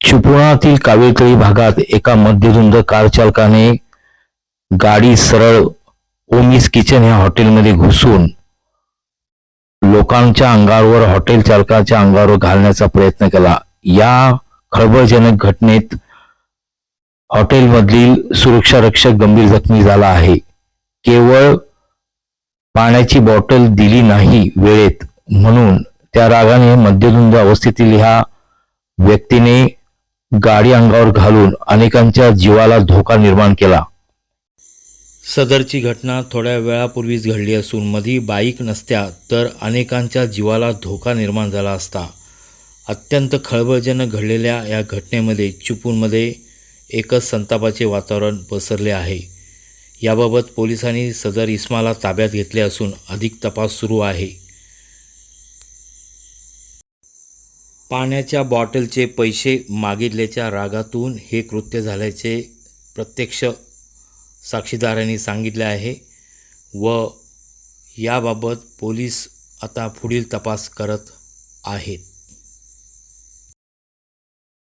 चिपळुणातील कावेतळी भागात एका मध्यधुंद कार चालकाने गाडी सरळ ओमिस किचन या हॉटेलमध्ये घुसून लोकांच्या अंगावर हॉटेल चालकाच्या अंगावर घालण्याचा प्रयत्न केला. या खळबळजनक घटनेत हॉटेलमधील सुरक्षा रक्षक गंभीर जखमी झाला आहे. केवळ पाण्याची बॉटल दिली नाही वेळेत म्हणून त्या रागाने मध्यधुंद अवस्थेतील ह्या व्यक्तीने गाडी अंगावर घालून अनेकांच्या जीवाला धोका निर्माण केला. सदरची घटना थोड्या वेळापूर्वीच घडली असून मधी बाईक नसत्या तर अनेकांच्या जीवाला धोका निर्माण झाला असता. अत्यंत खळबळजनक घडलेल्या या घटनेमध्ये चिपळूणमध्ये एकच संतापाचे वातावरण पसरले आहे. याबाबत पोलिसांनी सदर इस्माला ताब्यात घेतले असून अधिक तपास सुरू आहे. पाण्याच्या बॉटलचे पैसे मागितल्याच्या रागातून हे कृत्य झाल्याचे प्रत्यक्ष साक्षीदारांनी सांगितले आहे व याबाबत पोलीस आता पुढील तपास करत आहेत.